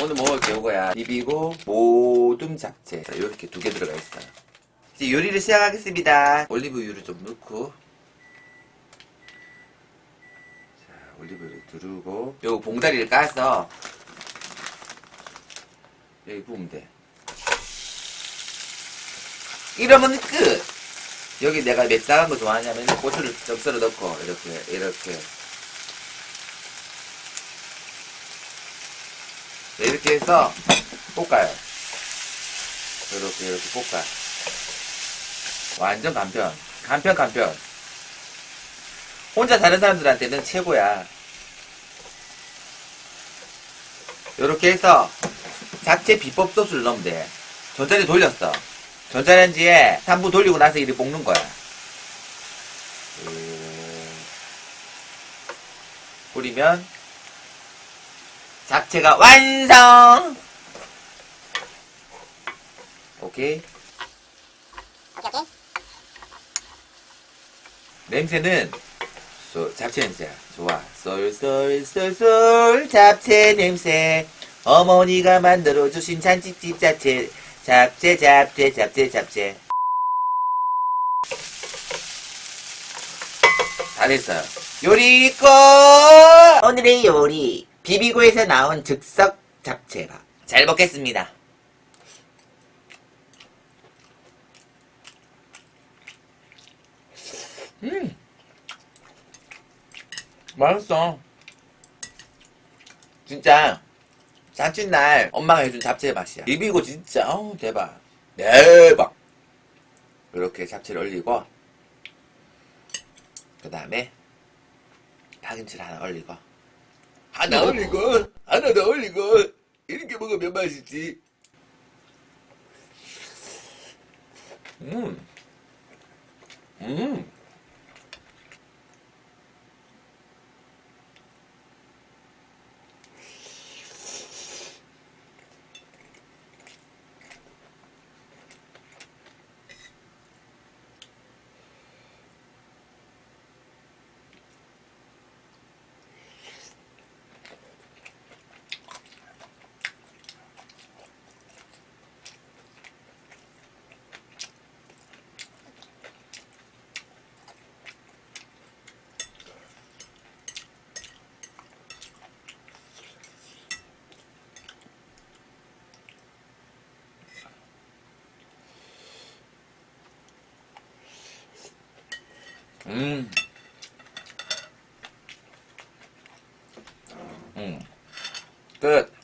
오늘 먹을 게 이거야. 비비고 모둠 잡채. 자, 이렇게 두 개 들어가 있어요. 이제 요리를 시작하겠습니다. 올리브유를 좀 넣고. 자, 올리브유를 두르고. 요 봉다리를 까서 여기 부으면 돼. 이러면 끝! 여기 내가 맵싸한 거 좋아하냐면 고추를 좀 썰어 넣고, 이렇게, 이렇게. 네, 이렇게 해서 볶아요. 이렇게 이렇게 볶아. 완전 간편. 간편 간편. 혼자 사는 사람들한테는 최고야. 이렇게 해서 잡채 비법 소스를 넣으면 돼. 전자레 돌렸어. 전자레인지에 3분 돌리고 나서 이렇게 볶는 거야. 음, 뿌리면 잡채가 완성! 오케이. 오케이 오케이 냄새는 소- 잡채 냄새야. 좋아. 쏠쏠쏠쏠 잡채 냄새. 어머니가 만들어주신 잔치집 잡채. 잡채 잡채 잡채 잡채. 다 됐어요. 요리 끝! 오늘의 요리. 비비고에서 나온 즉석 잡채밥. 잘 먹겠습니다. 음. 맛있어. 진짜 잔칫날 엄마가 해준 잡채 맛이야. 비비고 진짜 어우 대박. 대박. 이렇게 잡채를 올리고 그 다음에 파김치를 하나 올리고 하나 올리고 하나 더 올리고 이렇게 먹으면 맛있지. 음. 음. 음. 음. 끝.